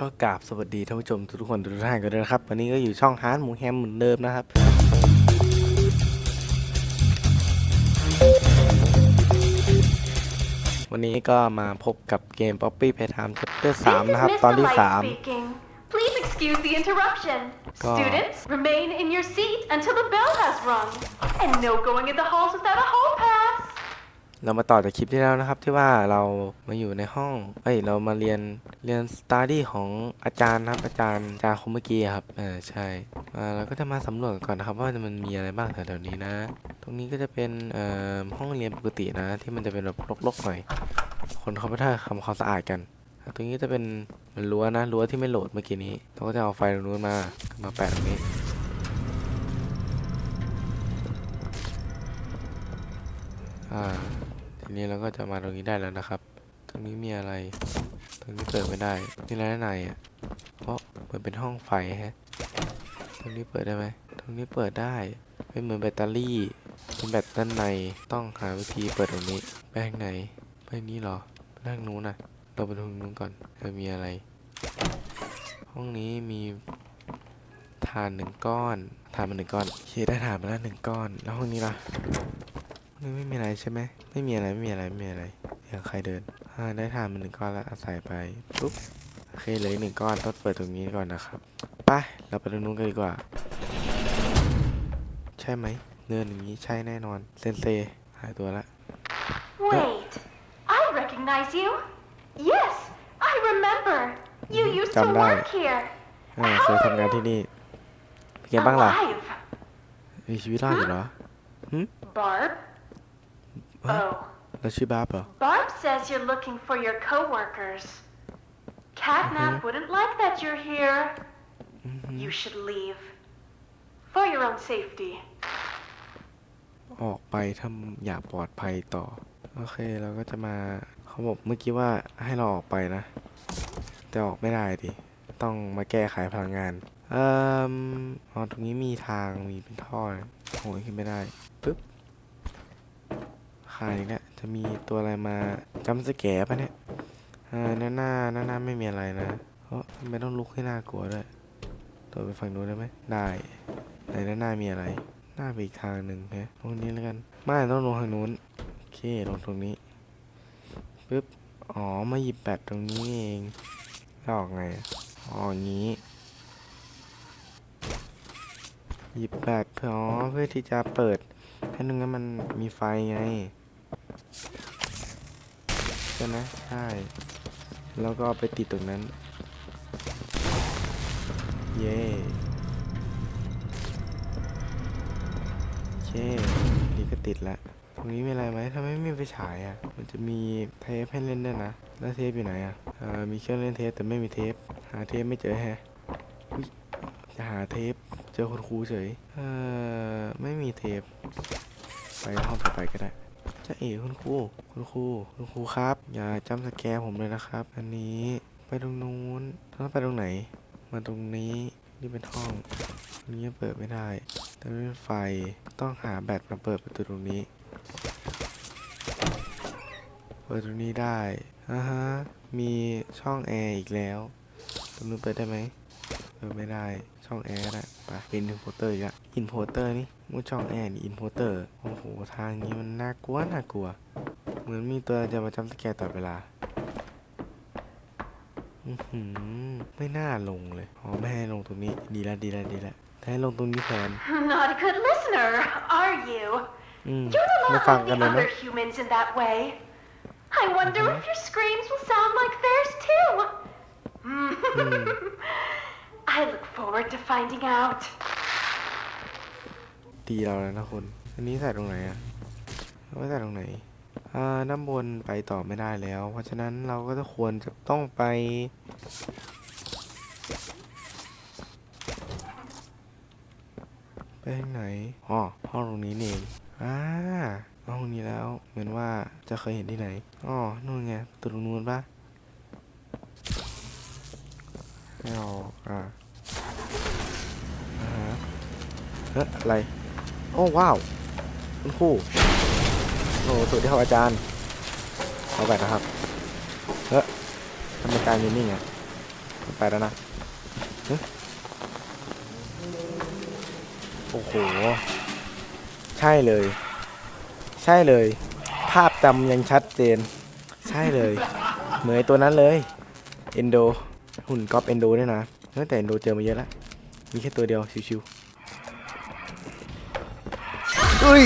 ก็กราบสวัสดีท่านผู้ชมทุกๆคนทุกท่านกันด้วยนะครับ วันนี้ก็อยู่ช่องฮาร์ดหมูแฮมเหมือนเดิมนะครับ วันนี้ก็มาพบกับเกม Poppy Playtime Chapter 3 นะครับ ตอนที่3 Speaking. Please excuse the interruption. God. Students, remain in your seat until the bell has rung. And no going in the halls without a hall pass. เรามาต่อจากคลิปที่แล้วนะครับที่ว่าเรามาอยู่ในห้อง เอ้ยเรามาเรียนเรียนสตาดี้ของอาจารย์นะครับอาจารย์อาจารย์คนเมื่อกี้ครับอ่าใช่อ่าเราก็จะมาสำรวจก่อนนะครับ ว่ามันมีอะไรบ้างแถวๆนี้นะ ตรงนี้ก็จะเป็นเอ่อห้องเรียนปกตินะ ที่มันจะเป็นแบบรกๆหน่อย คนเขาไม่ได้ทำความสะอาดกัน ตรงนี้จะเป็นเหมือนรั้วนะรั้วที่ไม่โหลดเมื่อกี้นี้เราก็จะเอาไฟตรงนู้นมามาแปะตรงนี้ อ่า ทีนี้เราก็จะมาตรงนี้ได้แล้วนะครับ ตรงนี้มีอะไร ตรงนี้เปิดไม่ได้ นี่อะไรด้านในอะ เพราะเหมันเป็นห้องไฟฮะ ตรงนี้เปิดได้ไหม ตรงนี้เปิดได้ เป็นเหมือนแบตเตอรี่ เป็นแบตด้านใน ต้องหาวิธีเปิดตรงนี้ ไปทางไหน ไปนี้หรอไปทางนู้นน่ะเราไปทางนู้นก่อนเออมีอะไร ห้องนี้มีถ่านหนึ่งก้อนถ่านมาหนึ่งก้อนเคได้ถ่านมาแล้วหนึ่งก้อน แล้วห้องนี้ล่ะ นี่ไม่มีอะไรใช่ไหมไม่มีอะไรไม่มีอะไรไม่มีอะไรเดี๋ยวใครเดินอ่าได้ทานมันหนึ่งก้อนแล้วเอาใส่ไปปุ๊บโอเคเหลยหนึ่งก้อนต้องเปิดตรงนี้ก่อนนะครับไปเราไปตรงนู้นกันดีกว่า ใช่ไหมเดินอย่างนี้ใช่แน่นอนเซนเซหายตัวละ Wait, I recognize you. Yes, I remember. You used to Jump down. work here. อ่าเคยทำงานที่นี่เป็นไงบ้างล่ะ Alive. มีชีวิตรอดอยู่เหรอ Barb? Huh? Oh, เราชื่อบาร์บเหรอ Barb says you're looking for your coworkers. Catnap Mhm. wouldn't like that you're here. อือหือ You should leave. For your own safety. ออกไปถ้าอยากปลอดภัยต่อ โอเคเราก็จะมาเขาบอกเมื่อกี้ว่าให้เราออกไปนะ แต่ออกไม่ได้ดิต้องมาแก้ไขพลังงาน เอ่ออ๋อตรงนี้มีทางมีเป็นท่อนะโอ้ยขึ้นไม่ได้ปึ๊บ คายเนี่ยจะมีตัวอะไรมาจำสแกปะเนี่ยอ่าหน้าหน้าหน้าหน้าไม่มีอะไรนะเพราะไม่ต้องลุกให้น่ากลัวด้วยตัวไปฝั่งนู้นได้ไหมได้ไหนหน้าหน้ามีอะไรหน้าไปอีกทางหนึ่งฮะตรงนี้แล้วกันไม่ต้องลงทางนู้นโอเคลงตรงนี้ปึ๊บอ๋อมาหยิบแบตตรงนี้เองแล้วออกไงอ๋ออย่างนี้หยิบแบตเพื่อเพื่อที่จะเปิดให้นึงนั้นมันมีไฟไง ช่ไหมใช่ แล้วก็ไปติดตรงนั้น เย้โอเคนี่ก็ติดละตรงนี้มีอะไรไหมทำไมไม่มีไฟฉายอะ มันจะมีเทปให้เล่นด้วยนะ แล้วเทปอยู่ไหนอะเอ่ามีเครื่องเล่นเทปแต่ไม่มีเทป หาเทปไม่เจอแฮะจะหาเทป เจอคุณครูเฉย เออไม่มีเทป ไปห้องต่อไปก็ได้ จะเอ๋คุณครู คุณครู คุณครูครับ อย่าจำสแกร์ผมเลยนะครับ อันนี้ไปตรงนู้นต้องไปตรงไหน มาตรงนี้นี่เป็นห้องตรงนี้เปิดไม่ได้แต่ไม่เป็นไฟต้องหาแบตมาเปิดประตูตรงนี้ เปิดตรงนี้ได้อ่าฮะมีช่องแอร์อีกแล้วตรงนู้นเปิดได้ไหมเปิดไม่ได้ ช่องแอร์ก็ได้ไปเป็นอินโพเตอร์อีกแล้วอินโพเตอร์นี่มุดช่องแอร์นี่อินโพเตอร์โอ้โหทางนี้มันน่ากลัวน่ากลัว เหมือนมีตัวจะมาจำสแกร์ตลอดเวลาอือหือไม่น่าลงเลยอ๋อไม่ให้ลงตรงนี้ดีละดีละดีละแต่ให้ลงตรงนี้แทน Not a good listener, are you? อืม You're a ไม่ lot ฟัง like กัน the เลยนะ other humans in that way. I wonder if your screams will sound like theirs too. I look forward to finding out. ตีเราแล้วนะคุณอันนี้ใส่ตรงไหนอะไว้ใส่ตรงไหน อ่า ด้านบนไปต่อไม่ได้แล้ว เพราะฉะนั้นเราก็จะควรจะต้องไป ไปทางไหน อ๋อ ห้องตรงนี้นี่เองอ่าห้องนี้แล้ว เหมือนว่าจะเคยเห็นที่ไหน อ๋อ นู่นไงประตูตรงนู้นปะไม่เอาอ่าอ่าฮะเฮ้ยอะไรโอ้ว้าวคุณครูโอ้สวัสดีครับอาจารย์เอาไปนะครับเฮ้ยทำไมการยืนนิ่งอะไปแล้วนะโอ้โห ใช่เลย ใช่เลย ภาพจำยังชัดเจน ใช่เลย เหมือนตัวนั้นเลยเอนโดหุ่นกอปเอนโดเนี่ยนะตั้งแต่เอนโดเจอมาเยอะแล้ว มีแค่ตัวเดียวชิวๆ อุ้ย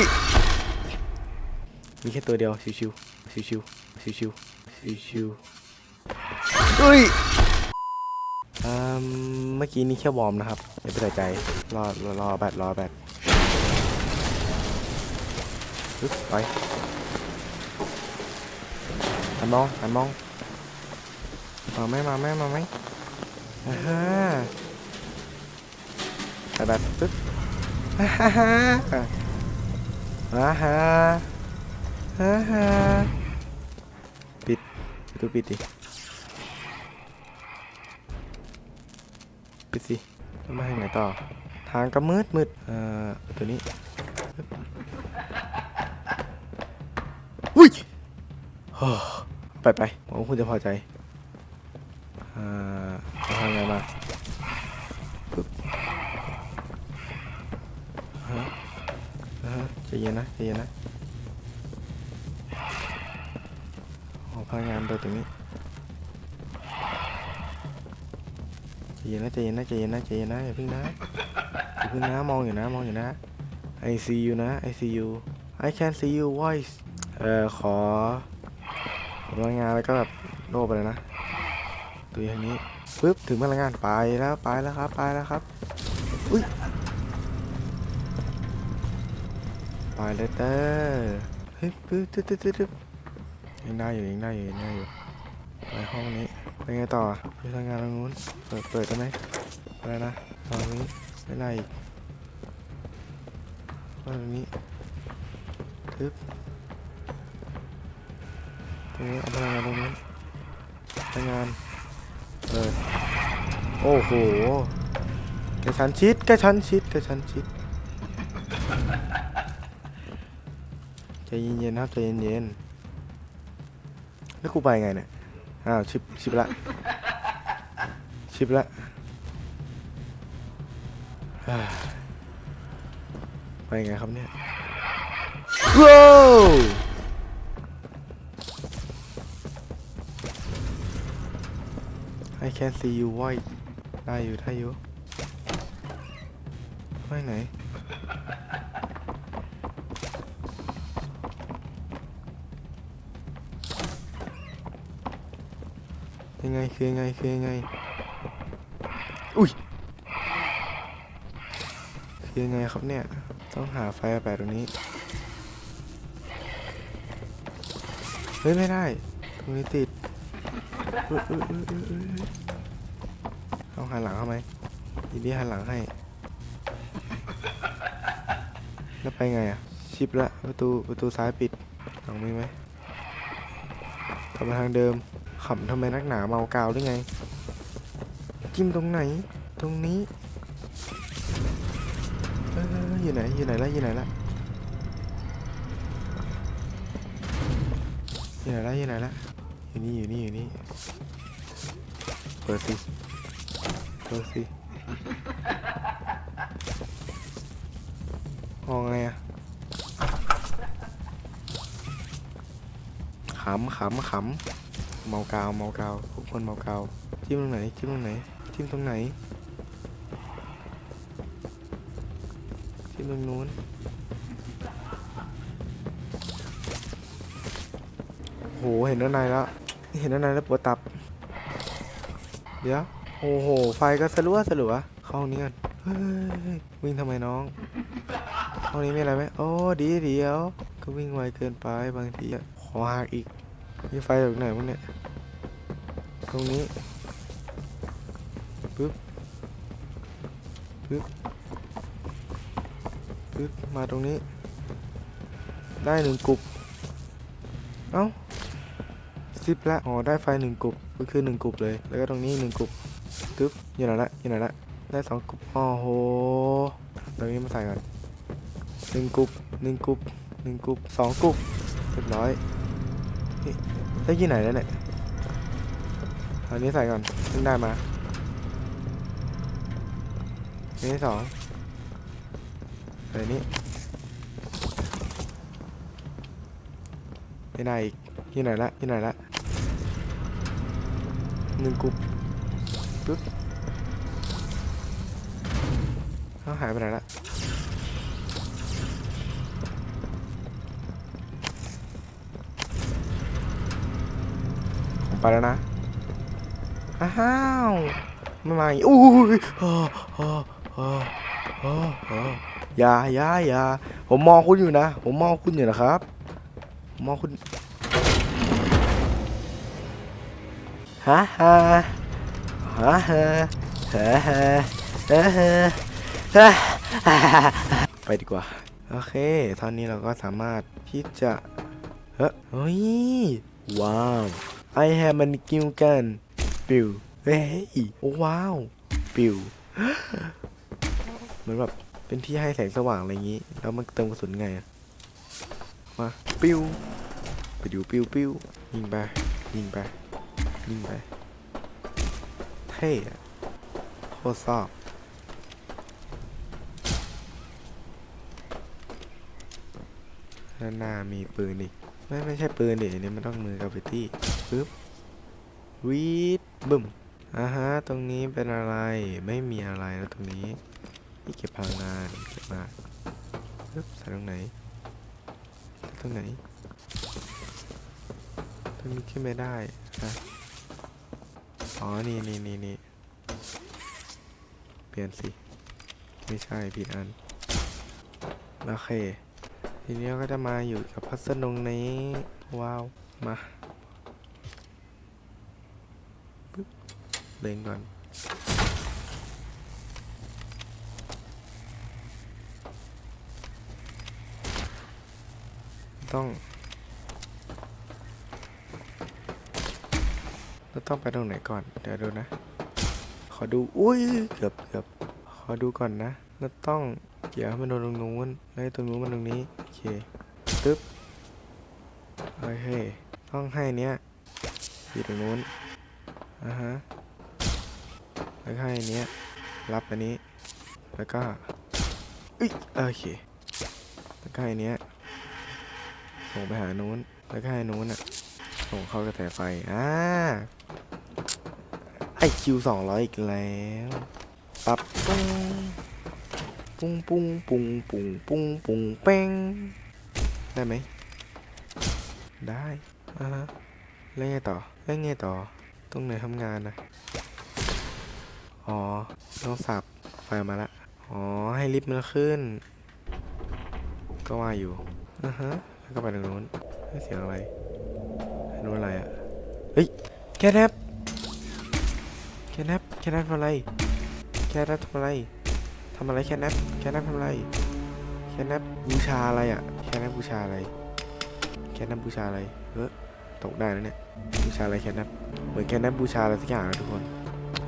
มีแค่ตัวเดียวชิวๆชิวๆชิวๆชิวๆอุ้ยอืมเมื่อกี้นี่แค่วอร์มนะครับอย่าไปใส่ใจ รอรอรอแบตรอแบตปึ๊บไปหันมองหันมองมาไหมมาไหมมาไหมอ่าฮะใส่แบตปึ๊บอ่าฮะ อ่าฮะอ่าฮะปิดประตูปิดดิปิดสิแล้วมาทางไหนต่อ ทางก็มืดมืดเอ่อตัวนี้ปึ๊บอุ้ยโอ้ไปไปผมว่าคุณจะพอใจ อ่าทางไงมาปึ๊บฮะฮะใจ เย็นนะใจเย็นนะโอ้พนักงานเดินตรงนี้ใจเย็นนะใจเย็นนะใจเย็นนะใจเย็นนะอย่าพิ่งนะอย่าพิ่งนะมองอยู่นะมองอยู่นะ I see you นะ I see you I can see you voice เอ่อขอพนักงานแล้วก็แบบโลบไปเลยนะตัวอย่างนี้ปึ๊บถึงพลังงานไปแล้วไปแล้วครับไปแล้วครับอุ้ย ไปเลยเตอร์เฮ้ยปึ๊บตึ๊ดตึ๊ดตึ๊ดตึ๊ดยังได้อยู่ยังได้อยู่ยังได้อยู่ไปห้องนี้ไปไงต่อไปทำงานตรงนู้นเปิดเปิดได้ไหมอะไรนะตรงนี้ไม่ได้อีกตรงนี้ปึ๊บตรงนี้เอาพลังงานตรงนู้นพลังงานเออโอ้โหกระชั้นชิดกระชั้นชิดกระชั้นชิด ใจเย็นๆครับใจเย็นๆแล้วกูไปไงเนี่ยอ้าวชิปชิปละชิปละไปไงครับเนี่ยว้าว I can see you white ได้อยู่ได้อยู่ไปไหน ยังไงคือยังไงคือยังไง อุ้ยคือยังไงครับเนี่ย ต้องหาไฟแปะตรงนี้ เฮ้ย ไม่ได้ ตรงนี้ติดอุ๊ยอุ๊ยอุ๊ยอุ๊ยอุ๊ยอุ๊ยเอาหันหลังเข้าไหมยินดีหันหลังให้ แล้วไปไงอะ ชิปละ ประตู ประตูซ้ายปิด หลังมีไหมกลับมาทางเดิมำทำไมนักหนาเมากาวหรือไง จิ้มตรงไหน ตรงนี้เอออยู่ไหนอยู่ไหนละอยู่ไหนละอยู่ไหนละอยู่ไหนละอยู่นี่อยู่นี่อยู่นี่เปิดสิเปิดสิมองไงอะขำขำขำ เมากาวเมากาวทุกคนเมากาวจิ้มตรงไหนจิ้มตรงไหนจิ้มตรงไหนจิ้มตรงนู้นโหเห็นด้านในแล้วเห็นด้านในแล้วปวดตับ เดี๋ยวโอ้โหไฟก็สลัวสลัวเข้าห้องนี้กันเฮ้ยวิ่งทำไมน้องห้องนี้มีอะไรไหมโอ้ดีเดียว ก็วิ่งไวเกินไปบางทีขอหักอีก มีไฟจากไหนวะเนี่ยตรงนี้ปึ๊บปึ๊บปึ๊บมาตรงนี้ ได้หนึ่งกลุ่มเอ้าสิบละอ๋อได้ไฟหนึ่งกลุ่มก็คือหนึ่งกลุ่มเลย แล้วก็ตรงนี้หนึ่งกลุ่มตึ๊บอยู่ไหนละอยู่ไหนละได้สองกลุ่มอ๋อโหตรงนี้มาใส่ก่อนหนึ่งกลุ่มหนึ่งกลุ่มหนึ่งกลุ่มสองกลุ่มเรียบร้อย ได้ที่ไหนแล้วเนี่ยอันนี้ใส่ก่อนเพิ่งได้มาอันนี้สองใส่นี้ที่ไหนอีกที่ไหนละที่ไหนละหนึ่งกลุ่มปึ๊บเขาหายไปไหนละ ไปแล้วนะ อ้าวไม่มาอู้ยอย่าอย่าอย่าผมมองคุณอยู่นะ ผมมองคุณอยู่นะครับ มองคุณฮะฮะฮะฮะฮะฮะไปดีกว่า โอเค ตอนนี้เราก็สามารถที่จะ เฮ้ย ว้าว I have a skill gun ปิวเฮ้ยโอ้ว้าวปิวเหมือนแบบเป็นที่ให้แสงสว่างอะไรอย่างนี้ แล้วมันเติมกระสุนไงอะมาปิวไปดูปิวปิวยิงไปยิงไปยิงไปเท่อโคตรชอบด้านหน้ามีปืนอีก ไม่ไม่ใช่ปืนดิอันนี้มันต้องมือกราฟิตี้ปึ๊บวีดบึ้มอ่าฮะตรงนี้เป็นอะไรไม่มีอะไรแล้วตรงนี้นี่เก็บพลังงานเก็บมาปึ๊บใส่ตรงไหนตรงไหนตรงนี้ขึ้นไม่ได้ฮะอ๋อนี่นี่นี่นี่เปลี่ยนสิ ไม่ใช่ผิดอัน โอเค ทีนี้ก็จะมาอยู่กับพัสดุงนี้ ว้าว มาเล็งก่อน ต้องเราต้องไปตรงไหนก่อน เดี๋ยวดูนะ ขอดู อุ้ย เกือบเกือบขอดูก่อนนะเราต้อง เกี่ยวให้มันโดนตรงนู้นแล้วตรงนู้นมันตรงนี้ เคตึ๊บโอเคต้องให้เนี้ยอยู่ตรงนู้นอ่าฮะแล้วให้เนี้ยรับอันนี้ แล้วก็อุ้ยโอเคแล้วก็ให้เนี้ยส่งไปหานู้นแล้วก็ให้นู้นอะส่งเข้ากระแสไฟอ่าไอคิวสองร้อยอีกแล้ว ปับ ปุ้งปุ้งปุ้งปุ้งปุ้งปุ้งปุ้งเป้งได้ไหม ได้อ่าฮะแล้วไงต่อแล้วไงต่อ ตรงไหนทำงานนะอ๋อต้องสับไฟมาละ อ๋อ ให้ลิฟต์มันขึ้น ก็ว่าอยู่อ่าฮะ แล้วก็ไปทางนู้นเฮ้เสียงอะไรทางนู้นอะไรอะ เฮ้ย แคทแนปแคทแนปแคทแนปทำอะไร แคทแนปทำอะไรำอะไรแคทแนปแคทแนปทำอะไรแคทแนปบูชาอะไรอะแคทแนปบูชาอะไรแคทแนปบูชาอะไรเออตกได้แล้วเนี่ยบูชาอะไรแคทแนปเหมือนแคทแนปบูชาอะไรสักอย่างนะทุกคน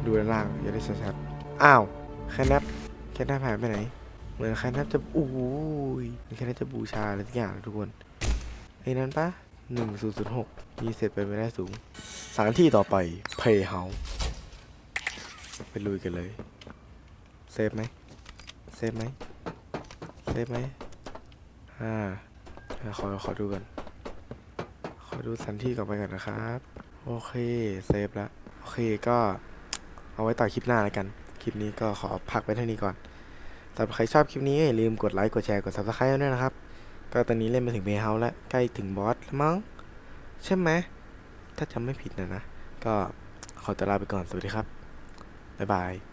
ดูด้านล่างจะได้ชัดๆอ้าวแคทแนปแคทแนปหายไปไหน เหมือนแคทแนปจะอู้ยแคทแนปจะบูชาอะไรสักอย่างนะทุกคนไอ้นั้นปะหนึ่งศูนย์ศูนย์หกมีเสร็จไปไม่ได้สูงสถานที่ต่อไปเพย์เฮาไปลุยกันเลย เซฟไหม ฟไหมเซฟไหมอ่าขอขอดูก่อนขอดูสถานที่ก่อนไปก่อนนะครับ โอเคเซฟแล้วโอเคก็เอาไว้ต่อคลิปหน้าแล้วกัน คลิปนี้ก็ขอพักไปเท่านี้ก่อนสำหรับใครชอบคลิปนี้อย่าลืมกดไลค์กดแชร์กด subscribe ด้วยนะครับ ก็ตอนนี้เล่นมาถึงเมเฮาแล้วใกล้ถึงบอสแล้วมั้งใช่ไหมถ้าจำไม่ผิดนะนะ ก็ขอตัวลาไปก่อนสวัสดีครับ บ๊ายบาย